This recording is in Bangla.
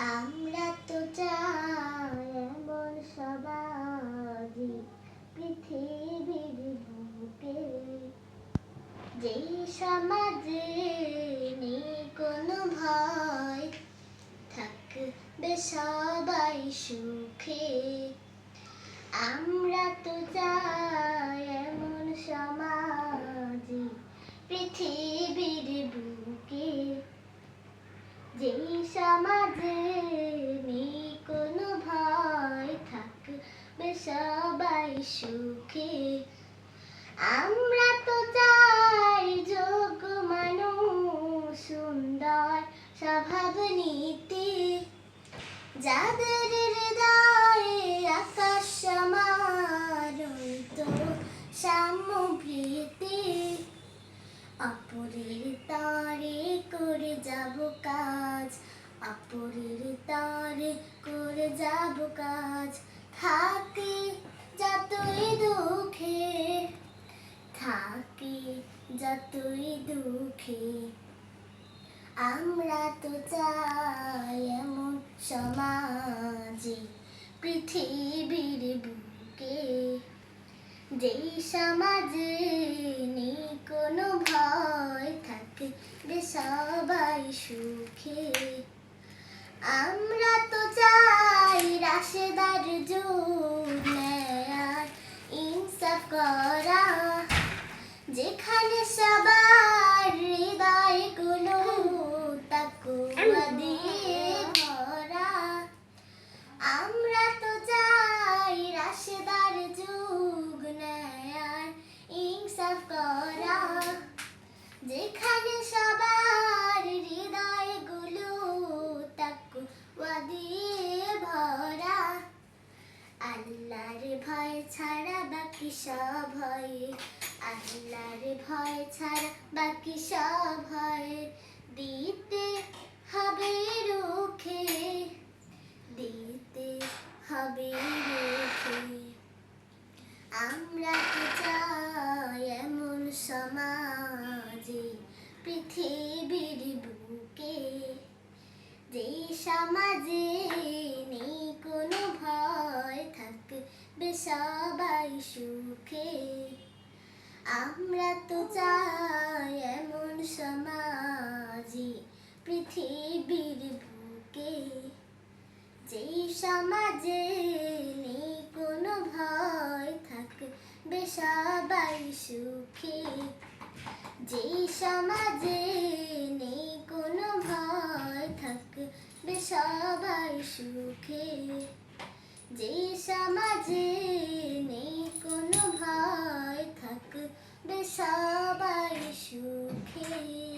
আমরা তো চাই এমন সবাই পৃথিবীর বুকে। যেই সমাজে নেই কোনো ভয়, থাকবে সবাই সুখে। আমরা তো চাই এমন সমাজে পৃথিবীর বুকে যেই সমাজে নেই কোনো ভয় থাকবে সবাই সুখে। আমরা তো চাই যোগ্য মানুষ সুন্দর স্বভাব নীতি। যাদের হৃদয়ে আকাশ সমান তো সাম্যভীতি অপরের তারে করে যাব কাজ অপরের তারে করে যাব কাজ। থাকি যতই দুঃখে, থাকি যতই দুঃখে। আমরা তো চাই এমন সমাজে, পৃথিবীর বুকে। যেই সমাজে নেই কোনো ভয়, থাকে সবাই সুখে। আমরা তো চাই রাশেদার ন্যায় ইনসাফ করা, যেখানে সবার হৃদয়গুলো তাকুয়া দিয়ে ভরা। আমরা তো চাই রাশেদার যুগ ন্যায় ইনসাফ করা, যেখানে আল্লাহর ভয় ছাড়া বাকি সব হয়। আল্লাহর ভয় ছাড়া বাকি সব হয়। দিতে হবে রুখে, দিতে হবে রুখে। আমরা তো চাই এমন সমাজে, পৃথিবীর বুকে? যে সমাজে সুখে। আমরা তো চাই এমন সমাজে পৃথিবীর বুকে। যেই সমাজে নেই কোনো ভয়, থাকবে সবাই সুখে। যেই সমাজে নেই কোনো ভয়, থাকবে সবাই সুখে। যেই সমাজে সবাই সুখে।